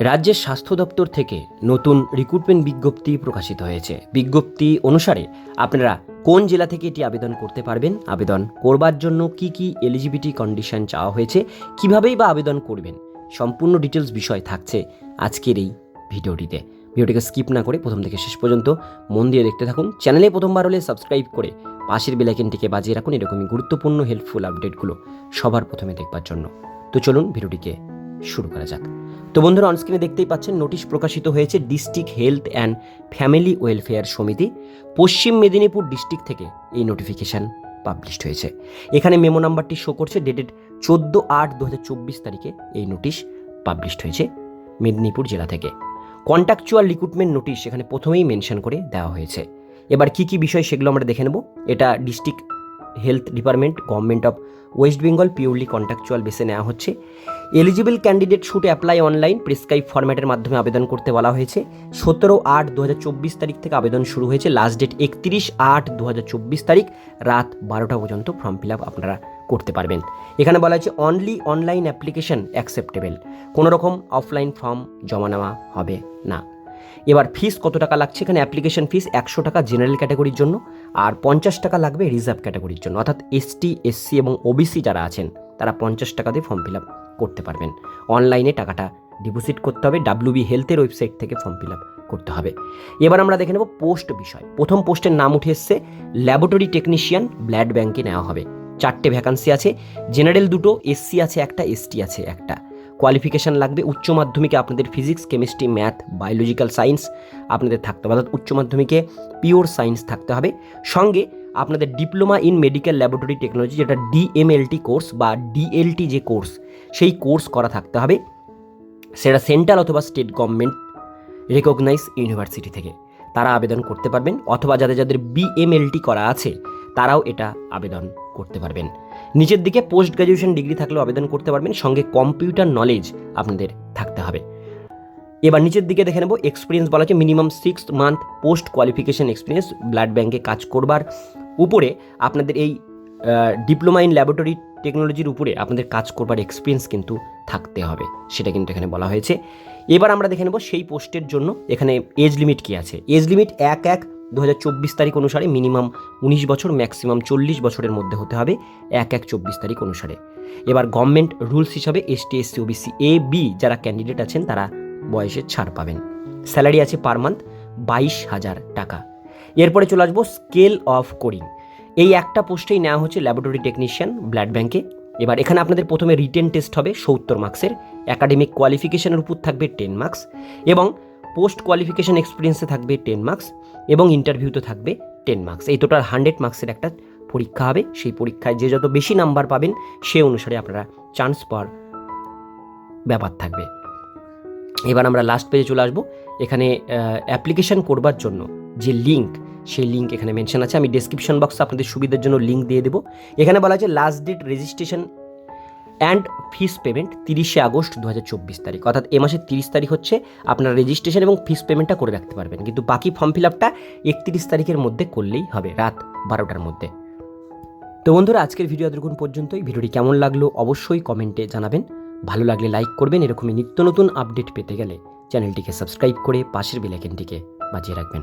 রাজ্যের স্বাস্থ্য দপ্তর থেকে নতুন রিক্রুটমেন্ট বিজ্ঞপ্তি প্রকাশিত হয়েছে। বিজ্ঞপ্তি অনুসারে আপনারা কোন জেলা থেকে এটি আবেদন করতে পারবেন? আবেদন করবার জন্য কি কি এলিজিবিলিটি কন্ডিশন চাওয়া হয়েছে? কিভাবেই বা আবেদন করবেন? সম্পূর্ণ ডিটেলস বিষয় থাকছে আজকের এই ভিডিওটিতে। ভিডিওটিকে স্কিপ না করে প্রথম থেকে শেষ পর্যন্ত মন দিয়ে দেখতে থাকুন। চ্যানেলে প্রথমবার হলে সাবস্ক্রাইব করে পাশের বেলাইকেনটিকে বাজিয়ে রাখুন। এরকমই গুরুত্বপূর্ণ হেল্পফুল আপডেটগুলো সবার প্রথমে দেখবার জন্য। তো চলুন ভিডিওটিকে শুরু করা যাক। তো বন্ধুরা অনস্ক্রিনে দেখতেই পাচ্ছেন, নোটিশ প্রকাশিত হয়েছে district health and family welfare সমিতি। পশ্চিম মেদিনীপুর ডিস্ট্রিক্ট থেকে এই নোটিফিকেশান পাবলিশড হয়েছে। এখানে মেমো নাম্বারটি শো করছে ডেটেড চোদ্দ আট দু তারিখে এই নোটিশ পাবলিশড হয়েছে মেদিনীপুর জেলা থেকে। কন্ট্রাকচুয়াল রিক্রুটমেন্ট নোটিশ এখানে প্রথমেই মেনশন করে দেওয়া হয়েছে। এবার কি কি বিষয় সেগুলো আমরা দেখে নেব, এটা district health department, government of West Bengal purely contractual বেসে নেওয়া হচ্ছে। Eligible candidate should apply online, prescribe ফরম্যাটের মাধ্যমে আবেদন করতে বলা হয়েছে। সতেরো আট দু তারিখ থেকে আবেদন শুরু হয়েছে। লাস্ট ডেট একত্রিশ আট দু তারিখ, রাত বারোটা পর্যন্ত ফর্ম ফিল আপ আপনারা করতে পারবেন। এখানে বলা হয়েছে, অনলি অনলাইন অ্যাপ্লিকেশন অ্যাকসেপ্টেবল। কোনো রকম অফলাইন ফর্ম জমা নেওয়া হবে না। এবার ফিস কত টাকা লাগছে? এখানে অ্যাপ্লিকেশন ফিস একশো টাকা জেনারেল ক্যাটাগরির জন্য, আর পঞ্চাশ টাকা লাগবে রিজার্ভ ক্যাটাগরির জন্য। অর্থাৎ এসটি এসসি এবং ওবিসি যারা আছেন, তারা পঞ্চাশ টাকা দিয়ে ফর্ম ফিল আপ করতে পারবেন। অনলাইনে টাকাটা ডিপোজিট করতে হবে ডাব্লিউবি হেলথের ওয়েবসাইট থেকে ফর্ম ফিল আপ করতে হবে। এবার আমরা দেখে নেব পোস্ট বিষয়। প্রথম পোস্টের নাম উঠে এসছে ল্যাবরেটরি টেকনিশিয়ান ব্লাড ব্যাংকে নেওয়া হবে। চারটে ভ্যাকান্সি আছে জেনারেল দুটো এসসি আছে একটা এসটি আছে একটা। কোয়ালিফিকেশান লাগবে, উচ্চ মাধ্যমিকে আপনাদের physics chemistry math biological science আপনাদের থাকতে হবে। অর্থাৎ উচ্চ মাধ্যমিকে পিওর সায়েন্স থাকতে হবে। সঙ্গে আপনাদের diploma in medical laboratory technology যেটা ডিএমএলটি কোর্স বা ডিএলটি যে কোর্স সেই কোর্স করা থাকতে হবে। সেটা সেন্ট্রাল অথবা স্টেট গভর্নমেন্ট রেকগনাইজ ইউনিভার্সিটি থেকে তারা আবেদন করতে পারবেন, অথবা যাদের যাদের বিএমএলটি করা আছে, তারাও এটা আবেদন করতে পারবেন। নিচের দিকে পোস্ট গ্র্যাজুয়েশন ডিগ্রি থাকলেও আবেদন করতে পারবেন, সঙ্গে কম্পিউটার নলেজ আপনাদের থাকতে হবে। এবার নিচের দিকে দেখে নেব এক্সপিরিয়েন্স বলা আছে minimum six month post qualification experience blood ব্যাংকে কাজ করবার। উপরে আপনাদের এই ডিপ্লোমা ইন ল্যাবরেটরি টেকনোলজির উপরে আপনাদের কাজ করবার এক্সপিরিয়েন্স কিন্তু থাকতে হবে, সেটা কিন্তু এখানে বলা হয়েছে। এবার আমরা দেখে নেব সেই পোস্টের জন্য, এখানে এজ লিমিট কী আছে? এজ লিমিট এক এক দু হাজার চব্বিশ তারিখ অনুসারে মিনিমাম উনিশ বছর, ম্যাক্সিমাম চল্লিশ বছরের মধ্যে হতে হবে এক এক চব্বিশ তারিখ অনুসারে। এবার গভর্নমেন্ট রুলস হিসাবে ST, SC, OBC, A, B যারা ক্যান্ডিডেট আছেন তারা বয়সে ছাড় পাবেন। স্যালারি আছে পার মান্থ বাইশ হাজার টাকা। এরপরে চলে আসব স্কেল অফ কোডিং। এই একটা পোস্টেই নেওয়া হচ্ছে ল্যাবরেটরি টেকনিশিয়ান ব্লাড ব্যাংকে। এবার এখানে আপনাদের প্রথমে রিটেন টেস্ট হবে সত্তর মার্কসের একাডেমিক কোয়ালিফিকেশনের উপর থাকবে টেন মার্কস এবং পোস্ট কোয়ালিফিকেশান এক্সপিরিয়েন্সে থাকবে টেন মার্কস এবং ইন্টারভিউতে থাকবে টেন মার্কস। এই টোটাল হান্ড্রেড মার্কসের একটা পরীক্ষা হবে। সেই পরীক্ষায় যে যত বেশি নাম্বার পাবেন, সে অনুসারে আপনারা চান্স পাওয়ার ব্যাপার থাকবে। এবার আমরা লাস্ট পেজে চলে আসব। এখানে অ্যাপ্লিকেশন করবার জন্য যে লিঙ্ক সেই লিঙ্ক এখানে মেনশন আছে। আমি ডেসক্রিপশন বক্সে আপনাদের সুবিধার জন্য লিঙ্ক দিয়ে দেবো। এখানে বলা আছে last date registration and fees payment তিরিশে আগস্ট দু হাজার চব্বিশ তারিখ। অর্থাৎ এ মাসের তিরিশ তারিখ হচ্ছে আপনার রেজিস্ট্রেশন এবং ফিস পেমেন্টটা করে রাখতে পারবেন। কিন্তু বাকি ফর্ম ফিল আপটা একত্রিশ তারিখের মধ্যে করলেই হবে, রাত বারোটার মধ্যে। তো বন্ধুরা, আজকের ভিডিও এতক্ষণ পর্যন্তই। ভিডিওটি কেমন লাগল অবশ্যই কমেন্টে জানাবেন। ভালো লাগলে লাইক করবেন। এরকমই নিত্য নতুন আপডেট পেতে গেলে চ্যানেলটিকে সাবস্ক্রাইব করে পাশের বেলাইকেনটিকে বাজিয়ে রাখবেন।